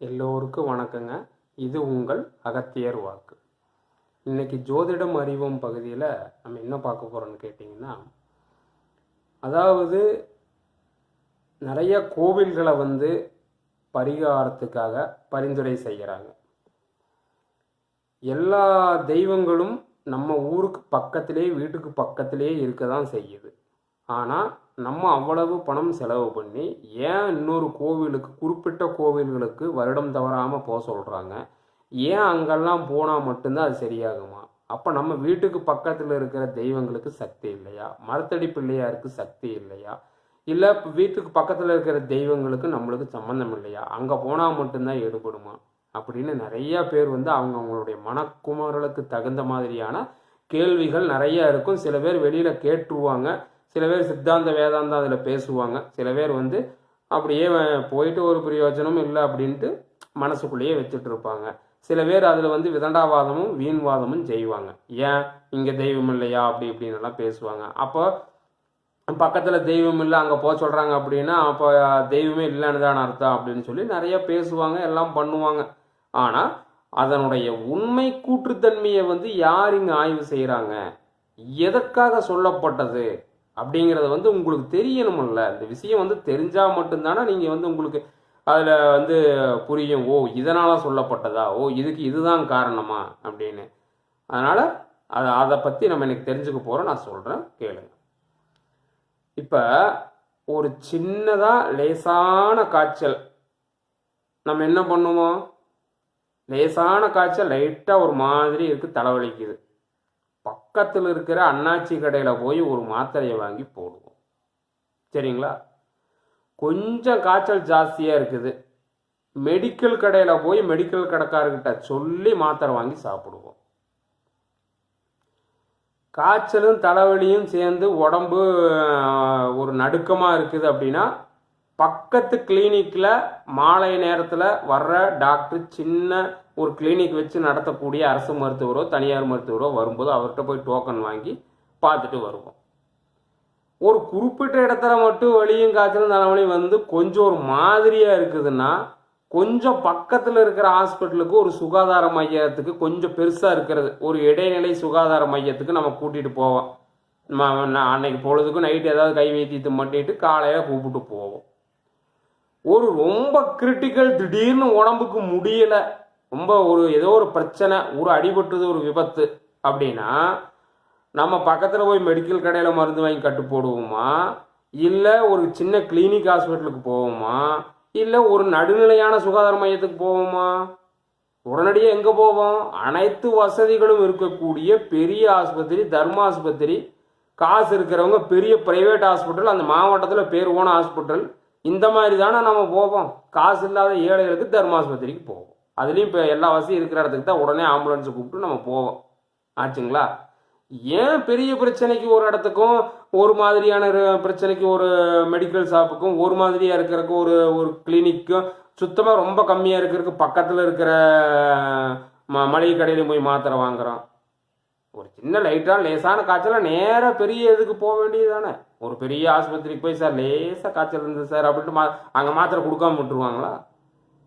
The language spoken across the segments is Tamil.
எல்லோருக்கும் வணக்கங்க. இது உங்கள் அகத்தியர் வாக்கு. இன்னைக்கு ஜோதிடம் அறிவோம் பகுதியில் நம்ம என்ன பார்க்க போகிறோம்னு கேட்டிங்கன்னா அதாவது நிறைய கோவில்களை வந்து பரிகாரத்துக்காக பரிந்துரை செய்கிறாங்க. எல்லா தெய்வங்களும் நம்ம ஊருக்கு பக்கத்திலே வீட்டுக்கு பக்கத்திலே இருக்க தான் செய்யுது. ஆனால் நம்ம அவ்வளவு பணம் செலவு பண்ணி ஏன் இன்னொரு கோவிலுக்கு குறிப்பிட்ட கோவில்களுக்கு வருடம் தவறாமல் போக சொல்கிறாங்க ஏன் அங்கெல்லாம் போனால் மட்டும்தான் அது சரியாகுமா? அப்போ நம்ம வீட்டுக்கு பக்கத்தில் இருக்கிற தெய்வங்களுக்கு சக்தி இல்லையா? மரத்தடி பிள்ளையாருக்கு சக்தி இல்லையா? இல்லை வீட்டுக்கு பக்கத்தில் இருக்கிற தெய்வங்களுக்கு நம்மளுக்கு சம்மந்தம் இல்லையா? அங்கே போனால் மட்டும்தான் ஈடுபடுமா? அப்படின்னு நிறையா பேர் வந்து அவங்க அவங்களுடைய மனக்குமரலுக்கு தகுந்த மாதிரியான கேள்விகள் நிறையா இருக்கும். சில பேர் வெளியில் கேட்டுருவாங்க. சில பேர் சித்தாந்த வேதாந்தம் அதில் பேசுவாங்க. சில பேர் வந்து அப்படியே போயிட்டு ஒரு பிரயோஜனமும் இல்லை அப்படின்ட்டு மனசுக்குள்ளேயே வச்சுட்டு இருப்பாங்க சில பேர் அதில் வந்து விதண்டாவாதமும் வீண்வாதமும் செய்வாங்க. ஏன்? இங்கே தெய்வம் இல்லையா? அப்படி இப்படின்னு எல்லாம் பேசுவாங்க. அப்போ பக்கத்தில் தெய்வம் இல்லை அங்கே போக சொல்கிறாங்க அப்படின்னா அப்போ தெய்வமே இல்லைன்னு தான் அர்த்தம் அப்படின்னு சொல்லி நிறைய பேசுவாங்க எல்லாம் பண்ணுவாங்க. ஆனால் அதனுடைய உண்மை கூற்றுத்தன்மையை வந்து யார் இங்கே ஆய்வு செய்கிறாங்க எதற்காக சொல்லப்பட்டது? அப்படிங்கிறத வந்து உங்களுக்கு தெரியணுமில்ல இந்த விஷயம் வந்து தெரிஞ்சால் மட்டும்தானே நீங்கள் வந்து உங்களுக்கு அதில் வந்து புரியும். ஓ இதனால் சொல்லப்பட்டதா? ஓ இதுக்கு இதுதான் காரணமா? அப்படின்னு. அதனால் அதை அதை பற்றி நம்ம எனக்கு தெரிஞ்சுக்க போகிறோம் நான் சொல்கிறேன் கேளுங்க. இப்போ ஒரு சின்னதாக லேசான காய்ச்சல். நம்ம என்ன பண்ணுவோம்? லேசான காய்ச்சல் லைட்டாக ஒரு மாதிரி இருக்குது தலைவலிக்குது. பக்கத்தில் இருக்கிற அண்ணாச்சி கடையில் போய் ஒரு மாத்திரையை வாங்கி போடுவோம். சரிங்களா? கொஞ்சம் காய்ச்சல் ஜாஸ்தியாக இருக்குது. மெடிக்கல் கடையில் போய் மெடிக்கல் கடைக்காரர்கிட்ட சொல்லி மாத்திரை வாங்கி சாப்பிடுவோம். காய்ச்சலும் தலைவலியும் சேர்ந்து உடம்பு ஒரு நடுக்கமாக இருக்குது அப்படின்னா பக்கத்து கிளினிக்கில் மாலை நேரத்தில் வர்ற டாக்டர் சின்ன ஒரு கிளினிக் வச்சு நடத்தக்கூடிய அரசு மருத்துவரோ தனியார் மருத்துவரோ வரும்போது அவர்கிட்ட போய் டோக்கன் வாங்கி பார்த்துட்டு வருவோம். ஒரு குறிப்பிட்ட இடத்துல மட்டும் வலியும் காய்ச்சலும் தலைவலியும் வந்து கொஞ்சம் ஒரு மாதிரியாக இருக்குதுன்னா கொஞ்சம் பக்கத்தில் இருக்கிற ஹாஸ்பிட்டலுக்கு ஒரு சுகாதார மையத்துக்கு கொஞ்சம் பெருசாக இருக்கிறது. ஒரு இடைநிலை சுகாதார மையத்துக்கு நம்ம கூட்டிகிட்டு போவோம். நான் அன்னைக்கு பொழுதுக்கும் நைட்டு ஏதாவது கை வைத்தியத்தை மட்டிட்டு காலையில் கூப்பிட்டு போவோம். ஒரு ரொம்ப கிரிட்டிக்கல் திடீர்னு உடம்புக்கு முடியலை. ரொம்ப ஒரு ஏதோ ஒரு பிரச்சனை ஒரு அடிபட்டது ஒரு விபத்து அப்படின்னா நம்ம பக்கத்தில் போய் மெடிக்கல் கடையில் மருந்து வாங்கி கட்டு போடுவோமா? இல்லை ஒரு சின்ன கிளினிக் ஹாஸ்பிட்டலுக்கு போவோமா? இல்லை ஒரு நடுநிலையான சுகாதார மையத்துக்கு போவோமா? உடனடியாக எங்கே போவோம்? அனைத்து வசதிகளும் இருக்கக்கூடிய பெரிய ஆஸ்பத்திரி தர்ம ஆஸ்பத்திரி காசு இருக்கிறவங்க பெரிய பிரைவேட் ஹாஸ்பிட்டல் அந்த மாவட்டத்தில் பேர் போன ஹாஸ்பிட்டல் இந்த மாதிரி தானே நம்ம போவோம். காசு இல்லாத ஏழைகளுக்கு தர்மாஸ்பத்திரிக்கு போவோம். அதுலேயும் இப்போ எல்லா வசதியும் இருக்கிற இடத்துக்கு தான் உடனே ஆம்புலன்ஸை கூப்பிட்டு நம்ம போவோம். ஆச்சுங்களா? ஏன் பெரிய பிரச்சனைக்கு ஒரு இடத்துக்கும் ஒரு மாதிரியான பிரச்சனைக்கு ஒரு மெடிக்கல் ஷாப்புக்கும் ஒரு மாதிரியாக இருக்கிறக்கு ஒரு ஒரு கிளினிக்கும் சுத்தமாக ரொம்ப கம்மியாக இருக்கிறதுக்கு பக்கத்தில் இருக்கிற ம மளிகை கடையிலையும் போய் மாத்திரை வாங்குறோம். ஒரு சின்ன லைட்டாக லேசான காய்ச்சலாக நேராக பெரிய இதுக்கு போக வேண்டியது தானே ஒரு பெரிய ஆஸ்பத்திரிக்கு போய் சார் லேசாக காய்ச்சல் இருந்தது சார் அப்படின்ட்டு மா அங்கே மாத்திரை கொடுக்காம விட்டுருவாங்களா?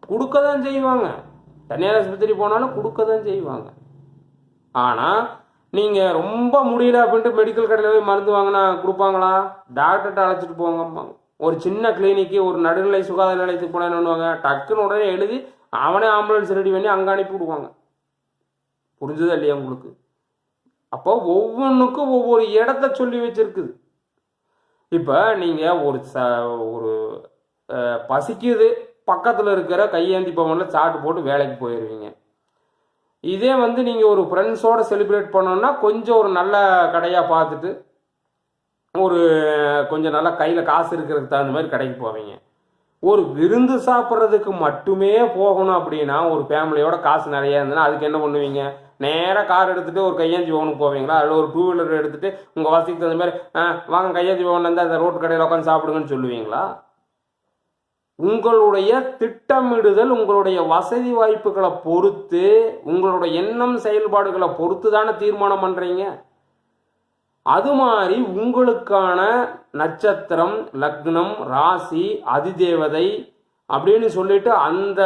கொடுக்க தான் செய்வாங்க. தனியார் ஆஸ்பத்திரி போனாலும் கொடுக்க தான் செய்வாங்க. ஆனால் நீங்கள் ரொம்ப முடியல அப்படின்ட்டு மெடிக்கல் கடையில் போய் மருந்து வாங்கினா கொடுப்பாங்களா? டாக்டர்கிட்ட அழைச்சிட்டு போங்கம்பாங்க. ஒரு சின்ன கிளினிக்கு ஒரு நடுநிலை சுகாதார நிலையத்துக்கு போனால் என்ன பண்ணுவாங்க டக்குன்னு உடனே எழுதி அவனே ஆம்புலன்ஸ் ரெடி பண்ணி அங்கே அனுப்பி விடுவாங்க. புரிஞ்சுதா இல்லையா உங்களுக்கு? அப்போ ஒவ்வொன்றுக்கும் ஒவ்வொரு இடத்த சொல்லி வச்சிருக்குது. இப்போ நீங்கள் ஒரு ச ஒரு பசிக்குது. பக்கத்தில் இருக்கிற கையேந்தி பவனில் சாட்டு போட்டு வேலைக்கு போயிடுவீங்க இதே வந்து நீங்கள் ஒரு ஃப்ரெண்ட்ஸோடு செலிப்ரேட் பண்ணோன்னா கொஞ்சம் ஒரு நல்ல கடையாக பார்த்துட்டு ஒரு கொஞ்சம் நல்லா கையில் காசு இருக்கிறதுக்கு தகுந்த மாதிரி கடைக்கு போவீங்க. ஒரு விருந்து சாப்பிட்றதுக்கு மட்டுமே போகணும் அப்படின்னா ஒரு ஃபேமிலியோட காசு நிறையா இருந்ததுன்னா அதுக்கு என்ன பண்ணுவீங்க? நேராக கார் எடுத்துகிட்டு ஒரு கையேந்தி பவனுக்கு போவீங்களா? அதில் ஒரு டூ வீலர் எடுத்துகிட்டு உங்கள் வசதிக்கு தகுந்த மாதிரி "ஆ, வாங்க கையேந்தி போகணுன்னு அந்த ரோட்டு கடையில் உட்காந்து சாப்பிடுங்கன்னு சொல்லுவீங்களா? உங்களுடைய திட்டமிடுதல் உங்களுடைய வசதி வாய்ப்புகளை பொறுத்து உங்களுடைய எண்ணம் செயல்பாடுகளை பொறுத்து தானே தீர்மானம் பண்ணுறீங்க அது மாதிரி உங்களுக்கான நட்சத்திரம் லக்னம் ராசி அதிதேவதை அப்படின்னு சொல்லிட்டு அந்த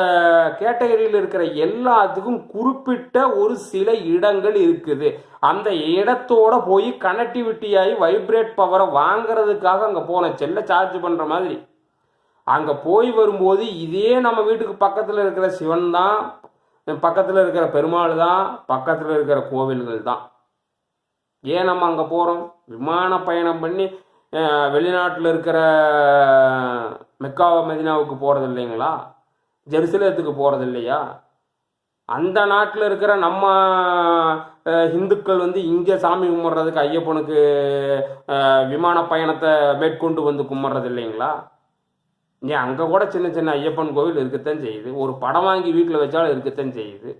கேட்டகரியில் இருக்கிற எல்லாத்துக்கும் குறிப்பிட்ட ஒரு சில இடங்கள் இருக்குது. அந்த இடத்தோட போய் கனெக்டிவிட்டி ஆகி வைப்ரேட் பவரை வாங்குறதுக்காக அங்கே போனேன் செல்ல சார்ஜ் பண்ணுற மாதிரி. அங்கே போய் வரும்போது இதே நம்ம வீட்டுக்கு பக்கத்தில் இருக்கிற சிவன் தான் பக்கத்தில் இருக்கிற பெருமாள் தான் பக்கத்தில் இருக்கிற கோவில்கள் தான். ஏன் நம்ம அங்கே போகிறோம் விமான பயணம் பண்ணி வெளிநாட்டில் இருக்கிற மெக்கா மதினாவுக்கு போகிறது இல்லைங்களா? ஜெருசலேத்துக்கு போகிறது இல்லையா? அந்த நாட்டில் இருக்கிற நம்ம இந்துக்கள் வந்து இங்கே சாமி கும்பிட்றதுக்கு ஐயப்பனுக்கு விமான பயணத்தை மேற்கொண்டு வந்து கும்பிட்றது இல்லைங்களா? ஏன் அங்கே கூட சின்ன சின்ன ஐயப்பன் கோவில் இருக்கத்தான் செய்யுது. ஒரு படம் வாங்கி வீட்டில் வச்சாலும் இருக்கத்தான் செய்யுது.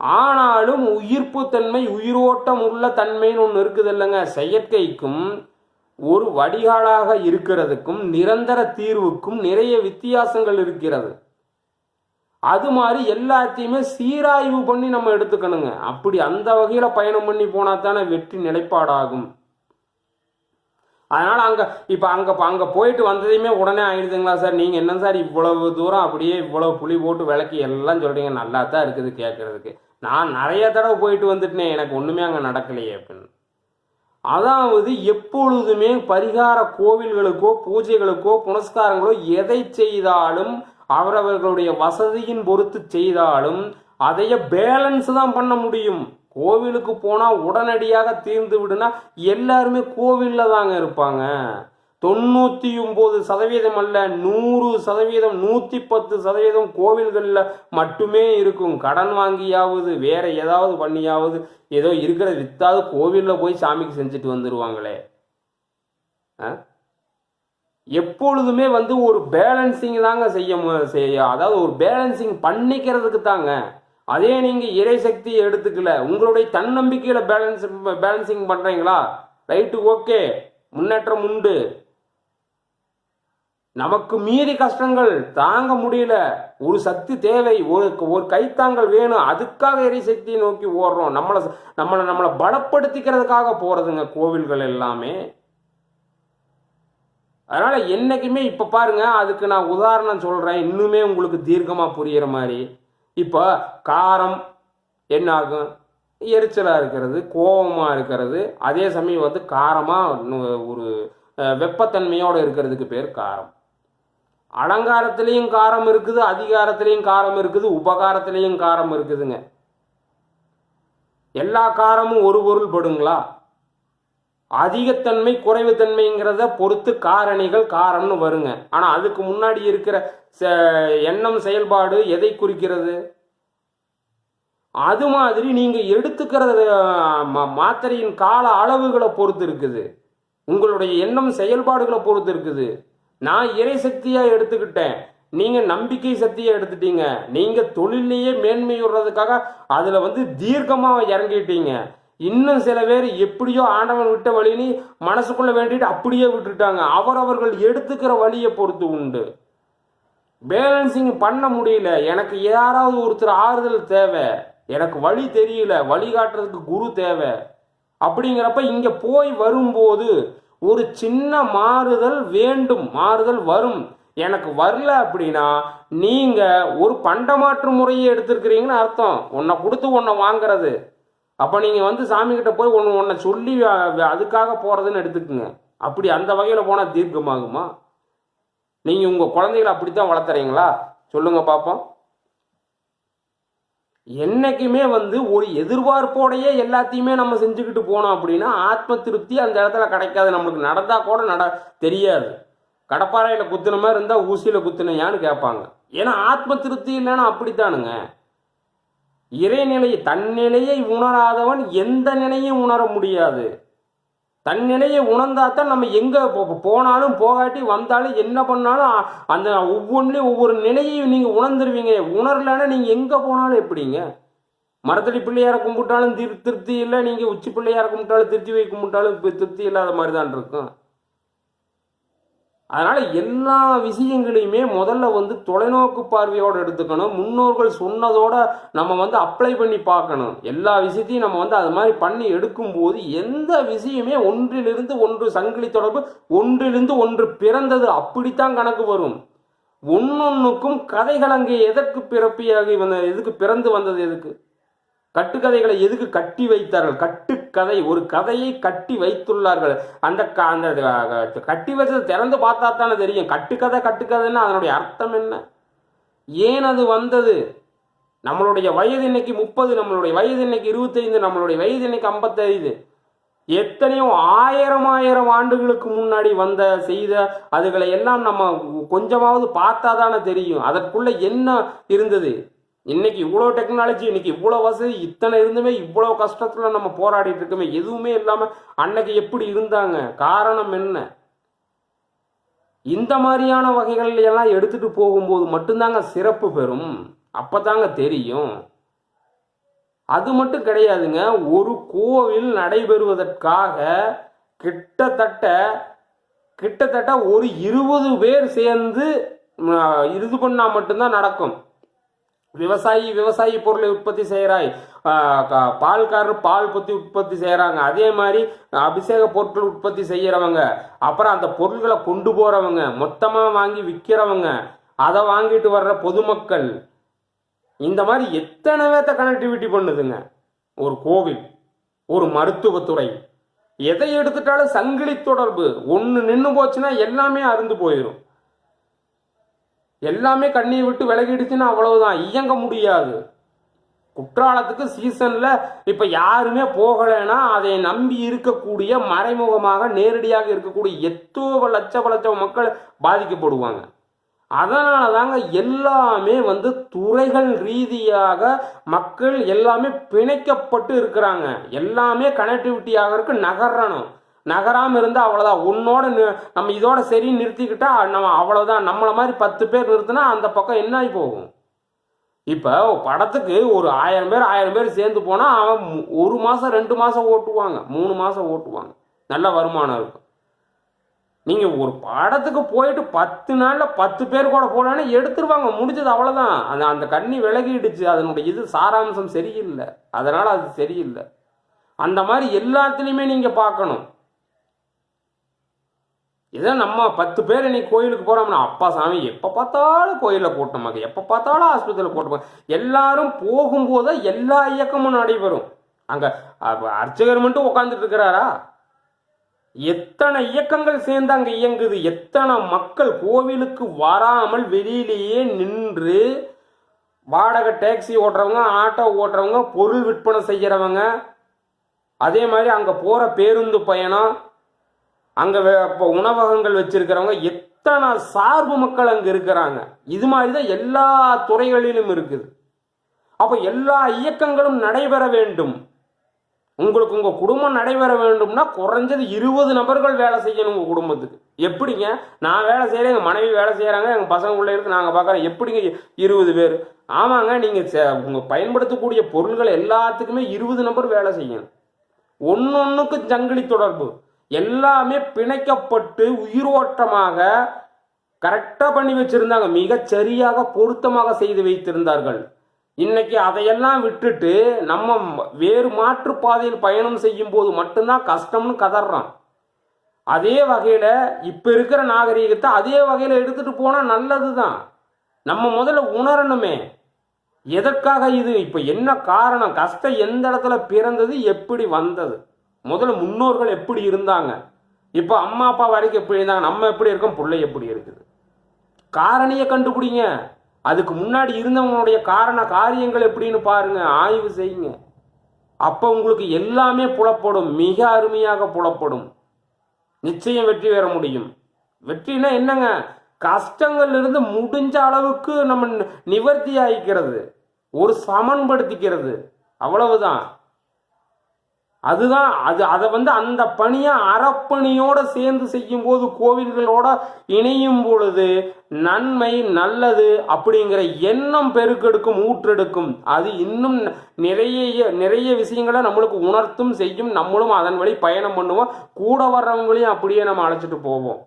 ஆனாலும் உயிர்ப்பு தன்மை உயிரோட்டம் உள்ள தன்மைன்னு ஒன்று இருக்குது இல்லைங்க செயற்கைக்கும் ஒரு வடிகாலாக இருக்கிறதுக்கும் நிரந்தர தீர்வுக்கும் நிறைய வித்தியாசங்கள் இருக்கிறது. அது மாதிரி எல்லாத்தையுமே சீராய்வு பண்ணி நம்ம எடுத்துக்கணுங்க. அப்படி அந்த வகையில் பயணம் பண்ணி போனால் தானே வெற்றி நிலைப்பாடாகும். அதனால் அங்கே இப்போ அங்கே அங்கே போயிட்டு வந்ததையுமே உடனே ஆயிடுதுங்களா சார்? நீங்கள் என்ன சார் இவ்வளவு தூரம் அப்படியே இவ்வளோ புளி போட்டு விளக்கி எல்லாம் சொல்கிறீங்க நல்லா தான் இருக்குது கேட்குறதுக்கு நான் நிறைய தடவை போயிட்டு வந்துட்டேனே எனக்கு ஒன்றுமே அங்கே நடக்கலையே அப்படின்னு. அதாவது எப்பொழுதுமே பரிகார கோவில்களுக்கோ பூஜைகளுக்கோ புனஸ்காரங்களோ எதை செய்தாலும் அவரவர்களுடைய வசதியின் பொறுத்து செய்தாலும் அதைய பேலன்ஸ் தான் பண்ண முடியும். கோவிலுக்கு போனால் உடனடியாக தீர்ந்து விடுனா எல்லாருமே கோவிலில் தாங்க இருப்பாங்க. தொண்ணூற்றி ஒம்பது சதவீதம் அல்ல நூறு சதவீதம் நூற்றி பத்து சதவீதம் கோவில்களில் மட்டுமே இருக்கும். கடன் வாங்கியாவது வேற ஏதாவது பண்ணியாவது ஏதோ இருக்கிற வித்தாவது கோவிலில் போய் சாமிக்கு செஞ்சுட்டு வந்துடுவாங்களே ஆ? எப்பொழுதுமே வந்து ஒரு பேலன்சிங் தாங்க செய்ய செய்ய அதாவது ஒரு பேலன்சிங் பண்ணிக்கிறதுக்கு தாங்க. அதே நீங்க இறை சக்தி எடுத்துக்கல உங்களுடைய தன்னம்பிக்கையில பேலன்ஸ் பேலன்சிங் பண்றீங்களா? ரைட்டு ஓகே முன்னேற்றம் உண்டு. நமக்கு மீறி கஷ்டங்கள் தாங்க முடியல. ஒரு சக்தி தேவை ஒரு ஒரு கைத்தாங்கல் வேணும். அதுக்காக எரிசக்தியை நோக்கி ஓடுறோம். நம்மளை நம்மளை நம்மளை பலப்படுத்திக்கிறதுக்காக போறதுங்க கோவில்கள் எல்லாமே. அதனால என்னைக்குமே இப்ப பாருங்க அதுக்கு நான் உதாரணம் சொல்றேன். இன்னுமே உங்களுக்கு தீர்க்கமா புரியுற மாதிரி. இப்போ காரம் என்ன ஆகும் எரிச்சலாக இருக்கிறது கோபமாக இருக்கிறது. அதே சமயம் வந்து காரமாக ஒரு வெப்பத்தன்மையோடு வெப்பத்தன்மையோட இருக்கிறதுக்கு பேர் காரம். அலங்காரத்திலையும் காரம் இருக்குது அதிகாரத்திலையும் காரம் இருக்குது உபகாரத்திலையும் காரம் இருக்குதுங்க. எல்லா காரமும் ஒரு பொருள் படுங்களா? அதிகத்தன்மை குறைவுத்தன்மைங்கிறத பொறுத்து காரணிகள் காரம்னு வருங்க. ஆனால் அதுக்கு முன்னாடி இருக்கிற எண்ணம் செயல்பாடு எதை குறிக்கிறது? அது மாதிரி நீங்க எடுத்துக்கிற மாத்திரையின் கால அளவுகளை பொறுத்து இருக்குது. உங்களுடைய எண்ணம் செயல்பாடுகளை பொறுத்து இருக்குது. நான் இறை சக்தியா எடுத்துக்கிட்டேன். நீங்க நம்பிக்கை சக்தியா எடுத்துட்டீங்க. நீங்க தொழிலையே மேன்மையுறதுக்காக அதுல வந்து தீர்க்கமா இறங்கிட்டீங்க. இன்னும் சில பேர் எப்படியோ ஆண்டவன் விட்ட வழின்னு மனசுக்குள்ள வேண்டிட்டு அப்படியே விட்டுட்டாங்க. அவரவர்கள் எடுத்துக்கிற வழியை பொறுத்து உண்டு. பேலன்சிங் பண்ண முடியல. எனக்கு யாராவது ஒருத்தர் ஆறுதல் தேவை. எனக்கு வழி தெரியல. வழிகாட்டுறதுக்கு குரு தேவை. அப்படிங்கிறப்ப இங்கே போய் வரும்போது ஒரு சின்ன மாறுதல் வேண்டும். மாறுதல் வரும். எனக்கு வரல அப்படின்னா நீங்கள் ஒரு பண்டமாற்று முறையை எடுத்திருக்கிறீங்கன்னு அர்த்தம். உன்னை கொடுத்து உன்னை வாங்குறது. அப்போ நீங்கள் வந்து சாமிக்கிட்ட போய் ஒன்று ஒன்றை சொல்லி அதுக்காக போகிறதுன்னு எடுத்துக்கோங்க. அப்படி அந்த வகையில் போனால் தீர்க்கமாகுமா? நீங்க உங்க குழந்தைகளை அப்படித்தான் வளர்த்துறீங்களா? சொல்லுங்க பாப்போம். என்னைக்குமே வந்து ஒரு எதிர்பார்ப்போடையே எல்லாத்தையுமே நம்ம செஞ்சுக்கிட்டு போனோம் அப்படின்னா ஆத்ம திருப்தி அந்த இடத்துல கிடைக்காது. நம்மளுக்கு நடந்தா கூட நட தெரியாது. கடப்பாறையில் குத்துன மாதிரி இருந்தால் ஊசியில் குத்துனையான்னு கேட்பாங்க. ஏன்னா ஆத்ம திருப்தி இல்லைன்னா அப்படித்தானுங்க. இறைநிலையை தன்னிலையை உணராதவன் எந்த நிலையும் உணர முடியாது. தன் நிலையை உணர்ந்தாதான் நம்ம எங்கே போனாலும் போகாட்டி வந்தாலும் என்ன பண்ணாலும் அந்த ஒவ்வொன்றிலையும் ஒவ்வொரு நிலையையும் நீங்கள் உணர்ந்துருவீங்க. உணரலைன்னா நீங்கள் எங்கே போனாலும் எப்படிங்க? மரத்தடி பிள்ளையார கும்பிட்டாலும் திரு திருப்தி இல்லை. நீங்கள் உச்சி பிள்ளையார கும்பிட்டாலும் திருச்சி வை கும்பிட்டாலும் திருப்தி இல்லாத மாதிரி தான் இருக்கும். அதனால் எல்லா விஷயங்களையுமே முதல்ல வந்து தொலைநோக்கு பார்வையோடு எடுத்துக்கணும். முன்னோர்கள் சொன்னதோட நம்ம வந்து அப்ளை பண்ணி பார்க்கணும். எல்லா விஷயத்தையும் நம்ம வந்து அது மாதிரி பண்ணி எடுக்கும்போது எந்த விஷயமே ஒன்றிலிருந்து ஒன்று சங்கிலி தொடர்பு ஒன்றிலிருந்து ஒன்று பிறந்தது அப்படித்தான் கணக்கு வரும். ஒன்னொன்னுக்கும் கதைகள் அங்கே எதற்கு பிறப்பியாகி வந்த எதுக்கு பிறந்து வந்தது எதுக்கு? கட்டுக்கதைகளை எதுக்கு கட்டி வைத்தார்கள்? கட்டுக்கதை ஒரு கதையை கட்டி வைத்துள்ளார்கள். அந்த க- அந்த கட்டி வச்சது திறந்து பார்த்தா தானே தெரியும். கட்டுக்கதை கட்டுக்கதைன்னா அதனுடைய அர்த்தம் என்ன? ஏன் அது வந்தது? நம்மளுடைய வயது இன்னைக்கு முப்பது நம்மளுடைய வயது இன்னைக்கு இருபத்தைந்து நம்மளுடைய வயது இன்னைக்கு ஐம்பத்தைந்து. எத்தனையோ ஆயிரம் ஆயிரம் ஆண்டுகளுக்கு முன்னாடி வந்த செய்த அதுகளை எல்லாம் நம்ம கொஞ்சமாவது பார்த்தா தானே தெரியும். அதற்குள்ள என்ன இருந்தது? இன்னைக்கு இவ்வளோ டெக்னாலஜி இன்னைக்கு இவ்வளோ வசதி இத்தனை இருந்துமே இவ்வளோ கஷ்டத்தில் நம்ம போராடிட்டு இருக்கோமே. எதுவுமே இல்லாமல் அன்னைக்கு எப்படி இருந்தாங்க? காரணம் என்ன? இந்த மாதிரியான வகைகள் எல்லாம் எடுத்துட்டு போகும்போது மட்டும்தாங்க சிறப்பு பெறும். அப்பதாங்க தெரியும். அது மட்டும் கிடையாதுங்க ஒரு கோவில் நடைபெறுவதற்காக கிட்டத்தட்ட கிட்டத்தட்ட ஒரு இருபது பேர் சேர்ந்து இது பண்ணால் மட்டும்தான் நடக்கும். விவசாயி விவசாயி பொருளை உற்பத்தி செய்கிறாய் பால்காரர் பால் பற்றி உற்பத்தி செய்கிறாங்க அதே மாதிரி அபிஷேக பொருட்கள் உற்பத்தி செய்கிறவங்க அப்புறம் அந்த பொருள்களை கொண்டு போகிறவங்க மொத்தமாக வாங்கி விற்கிறவங்க அதை வாங்கிட்டு வர்ற பொதுமக்கள் இந்த மாதிரி எத்தனை பேர்த்த கனெக்டிவிட்டி பண்ணுதுங்க? ஒரு கோவில் ஒரு மருத்துவத்துறை. எதை எடுத்துட்டாலும் சங்கிலி தொடர்பு. ஒன்று நின்று போச்சுன்னா எல்லாமே அருந்து போயிடும் எல்லாமே கண்ணியை விட்டு விலகிடுச்சுன்னா அவ்வளவுதான். இயங்க முடியாது. குற்றாலத்துக்கு சீசனில் இப்போ யாருமே போகலைன்னா அதை நம்பி இருக்கக்கூடிய மறைமுகமாக நேரடியாக இருக்கக்கூடிய எத்தோ லட்ச லட்ச மக்கள் பாதிக்கப்படுவாங்க. அதனால தாங்க எல்லாமே வந்து துறைகள் ரீதியாக மக்கள் எல்லாமே பிணைக்கப்பட்டு இருக்கிறாங்க. எல்லாமே கனெக்டிவிட்டி இருக்கு நகரணும். நகராமல் இருந்தால் அவ்வளோதான் உன்னோட நம்ம இதோட சரி நிறுத்திக்கிட்டா நம்ம அவ்வளோதான் நம்மளை மாதிரி பத்து பேர் நிறுத்தினா அந்த பக்கம் என்ன ஆகி போகும்? இப்போ படத்துக்கு ஒரு ஆயிரம் பேர் ஆயிரம் பேர் சேர்ந்து போனால் அவன் ஒரு மாதம் ரெண்டு மாதம் ஓட்டுவாங்க. மூணு மாதம் ஓட்டுவாங்க. நல்ல வருமானம் இருக்கும். நீங்கள் ஒரு படத்துக்கு போயிட்டு பத்து நாளில் பத்து பேர் கூட போனாலே எடுத்துருவாங்க. முடிஞ்சது அவ்வளோதான் அந்த அந்த கண்ணி விலகிடுச்சு. அதனுடைய இது சாராம்சம் சரியில்லை. அதனால் அது சரியில்லை. அந்த மாதிரி எல்லாத்துலேயுமே நீங்கள் பார்க்கணும். இதே நம்ம பத்து பேர் இன்னைக்கு கோயிலுக்கு போகிறோம்னா அப்பா சாமி எப்போ பார்த்தாலும் கோயிலில் கூட்டமாக எப்போ பார்த்தாலும் ஆஸ்பத்திரியில் கூட்டமாக எல்லாரும் போகும்போது எல்லா இயக்கமும் நடைபெறும். அங்கே அர்ச்சகர் மட்டும் உட்காந்துட்டு இருக்கிறாரா? எத்தனை இயக்கங்கள் சேர்ந்து அங்கே இயங்குது? எத்தனை மக்கள் கோவிலுக்கு வராமல் வெளியிலேயே நின்று வாடகை டாக்ஸி ஓட்டுறவங்க ஆட்டோ ஓட்டுறவங்க பொருள் விற்பனை செய்கிறவங்க அதே மாதிரி அங்கே போகிற பேருந்து பயணம் அங்கே இப்போ உணவகங்கள் வச்சிருக்கிறவங்க எத்தனை சார்பு மக்கள் அங்கே இருக்கிறாங்க. இது மாதிரி தான் எல்லா துறைகளிலும் இருக்குது. அப்போ எல்லா இயக்கங்களும் நடைபெற வேண்டும். உங்களுக்கு உங்கள் குடும்பம் நடைபெற வேண்டும்னா குறைஞ்சது இருபது நபர்கள் வேலை செய்யணும் உங்கள் குடும்பத்துக்கு. எப்படிங்க? நான் வேலை செய்கிறேன் எங்கள் மனைவி வேலை செய்கிறாங்க எங்கள் பசங்க பிள்ளைகளுக்கு நாங்கள் பார்க்குறோம் எப்படிங்க இருபது பேர்? ஆமாங்க நீங்கள் உங்கள் பயன்படுத்தக்கூடிய பொருள்கள் எல்லாத்துக்குமே இருபது நபர் வேலை செய்யணும். ஒன்று ஒன்றுக்கும் ஜங்கிலி தொடர்பு. எல்லாமே பிணைக்கப்பட்டு உயிரோட்டமாக கரெக்டாக பண்ணி வச்சிருந்தாங்க. மிகச் சரியாக பொருத்தமாக செய்து வைத்திருந்தார்கள். இன்னைக்கு அதையெல்லாம் விட்டுட்டு நம்ம வேறு மாற்று பாதையில் பயணம் செய்யும் போது மட்டும்தான் கஷ்டம்னு கதறான். அதே வகையில் இப்போ இருக்கிற நாகரீகத்தை அதே வகையில் எடுத்துட்டு போனால் நல்லது தான் நம்ம முதல்ல உணரணுமே. எதற்காக இது? இப்போ என்ன காரணம்? கஷ்டம் எந்த இடத்துல பிறந்தது? எப்படி வந்தது? முதல்ல முன்னோர்கள் எப்படி இருந்தாங்க? இப்போ அம்மா அப்பா வரைக்கும் எப்படி இருந்தாங்க? நம்ம எப்படி இருக்கோம்? பிள்ளை எப்படி இருக்குது? காரணியை கண்டுபிடிங்க. அதுக்கு முன்னாடி இருந்தவங்களுடைய காரண காரியங்கள் எப்படின்னு பாருங்க. ஆய்வு செய்யுங்க. அப்போ உங்களுக்கு எல்லாமே புலப்படும். மிக அருமையாக புலப்படும். நிச்சயம் வெற்றி பெற முடியும். வெற்றினா என்னங்க? கஷ்டங்கள்ல இருந்து முடிஞ்ச அளவுக்கு நம்ம நிவர்த்தி ஆகிக்கிறது. ஒரு சமன்படுத்திக்கிறது. அவ்வளவுதான். அதுதான் அது அதை வந்து அந்த பணியை அறப்பணியோட சேர்ந்து செய்யும் போது கோவில்களோட இணையும் பொழுது நன்மை நல்லது அப்படிங்கிற எண்ணம் பெருக்கெடுக்கும் ஊற்றெடுக்கும். அது இன்னும் நிறைய நிறைய விஷயங்களை நம்மளுக்கு உணர்த்தும் செய்யும். நம்மளும் அதன் வழி பயணம் பண்ணுவோம். கூட வர்றவங்களையும் அப்படியே நம்ம அழைச்சிட்டு போவோம்.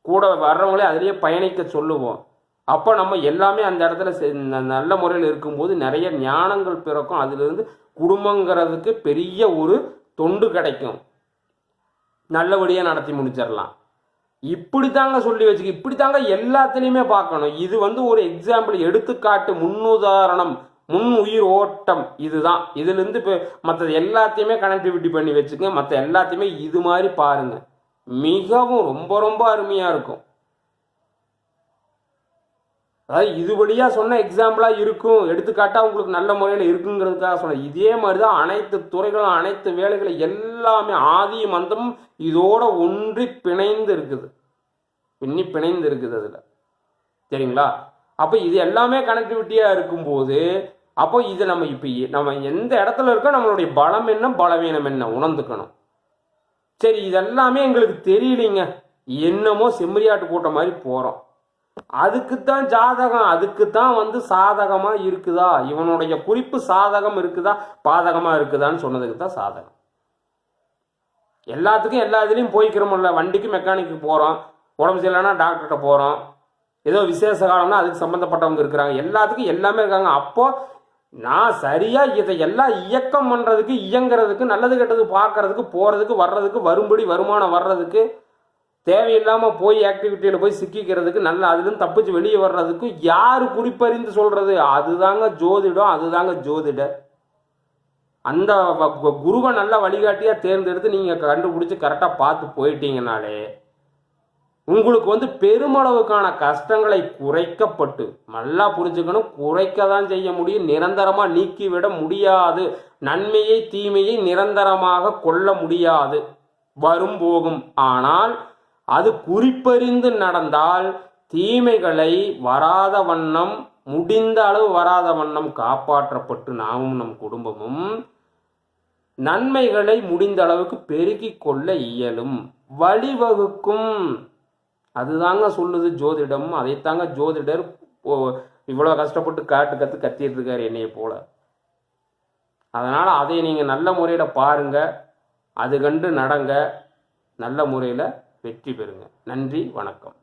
கூட வர்றவங்களையும் அதிலேயே பயணிக்க சொல்லுவோம். அப்போ நம்ம எல்லாமே அந்த இடத்துல செ- நல்ல முறையில் இருக்கும்போது நிறைய ஞானங்கள் பிறக்கும். அதிலிருந்து குடும்பங்கிறதுக்கு பெரிய ஒரு தொண்டு கிடைக்கும். நல்லபடியாக நடத்தி முடிச்சிடலாம். இப்படி தாங்க சொல்லி வச்சுக்க இப்படி தாங்க எல்லாத்துலேயுமே பார்க்கணும். இது வந்து ஒரு எக்ஸாம்பிள் எடுத்துக்காட்டு முன்னுதாரணம் முன் உயிர் ஓட்டம் இதுதான். இதுலேருந்து இப்போ மற்றது எல்லாத்தையுமே கனெக்டிவிட்டி பண்ணி வச்சுக்கங்க. மற்ற எல்லாத்தையுமே இது மாதிரி பாருங்க. மிகவும் ரொம்ப ரொம்ப அருமையாக இருக்கும். அதாவது இது வழியாக சொன்ன எக்ஸாம்பிளாக இருக்கும். எடுத்துக்காட்டாக உங்களுக்கு நல்ல முறையில் இருக்குங்கிறதுக்காக சொன்னேன். இதே மாதிரி தான் அனைத்து துறைகளும் அனைத்து வேலைகளும் எல்லாமே ஆதியும் மந்தம் இதோட ஒன்றி பிணைந்து இருக்குது. பின்னி பிணைந்து இருக்குது அதில். சரிங்களா? அப்போ இது எல்லாமே கனெக்டிவிட்டியாக இருக்கும்போது அப்போ இது நம்ம இப்போ நம்ம எந்த இடத்துல இருக்கோ நம்மளுடைய பலம் என்ன பலவீனம் என்ன உணர்ந்துக்கணும். சரி இதெல்லாமே எங்களுக்கு தெரியலைங்க. என்னமோ செம்மறியாட்டு கூட்டம் மாதிரி போகிறோம் அதுக்குத்தான் ஜாதகம் அதுக்குத்தான் வந்து சாதகமாக இருக்குதா? இவனுடைய குறிப்பு சாதகம் இருக்குதா? பாதகமாக இருக்குதான்னு சொன்னதுக்கு தான் சாதகம். எல்லாத்துக்கும் எல்லா இதுலேயும் போய்க்கிறோம்ல. வண்டிக்கு மெக்கானிக்கு போகிறோம் உடம்பு சரியில்லைன்னா டாக்டர்கிட்ட போகிறோம் ஏதோ விசேஷ காலம்னா அதுக்கு சம்மந்தப்பட்டவங்க இருக்கிறாங்க. எல்லாத்துக்கும் எல்லாமே இருக்காங்க. அப்போது நான் சரியாக இதை எல்லாம் இயக்கம் பண்ணுறதுக்கு இயங்குறதுக்கு நல்லது கெட்டது பார்க்கறதுக்கு போகிறதுக்கு வர்றதுக்கு வரும்படி வருமானம் வர்றதுக்கு தேவையில்லாமல் போய் ஆக்டிவிட்டியில் போய் சிக்கிக்கிறதுக்கு நல்ல அதுலேருந்து தப்பிச்சு வெளியே வர்றதுக்கு யார் குறிப்பறிந்து சொல்கிறது அதுதாங்க ஜோதிடம் அதுதாங்க ஜோதிடர் அந்த வ- குருவை நல்ல வழிகாட்டியாக தேர்ந்தெடுத்து நீங்கள் கண்டுபிடிச்சி கரெக்டாக பார்த்து போயிட்டீங்கனாலே உங்களுக்கு வந்து பெருமளவுக்கான கஷ்டங்களை குறைக்கப்பட்டு நல்லா புரிஞ்சுக்கணும் குறைக்க தான் செய்ய முடியும் நிரந்தரமாக நீக்கிவிட முடியாது நன்மையை தீமையை நிரந்தரமாக கொள்ள முடியாது வரும் போகும். ஆனால் அது குறிப்பறிந்து நடந்தால் தீமைகளை வராத வண்ணம் முடிந்த அளவு வராத வண்ணம் காப்பாற்றப்பட்டு நாமும் நம் குடும்பமும் நன்மைகளை முடிந்த அளவுக்கு பெருக்கிக் கொள்ள இயலும். வழிவகுக்கும். அதுதாங்க சொல்லுது ஜோதிடம். அதைத்தாங்க ஜோதிடர் ஓ- இவ்வளோ கஷ்டப்பட்டு காட்டு கற்று கத்திட்டு இருக்காரு என்னைய போல. அதனால் அதை நீங்கள் நல்ல முறையில் பாருங்க. அது கண்டு நடங்க. நல்ல முறையில் வெற்றி பெறுங்க. நன்றி வணக்கம்.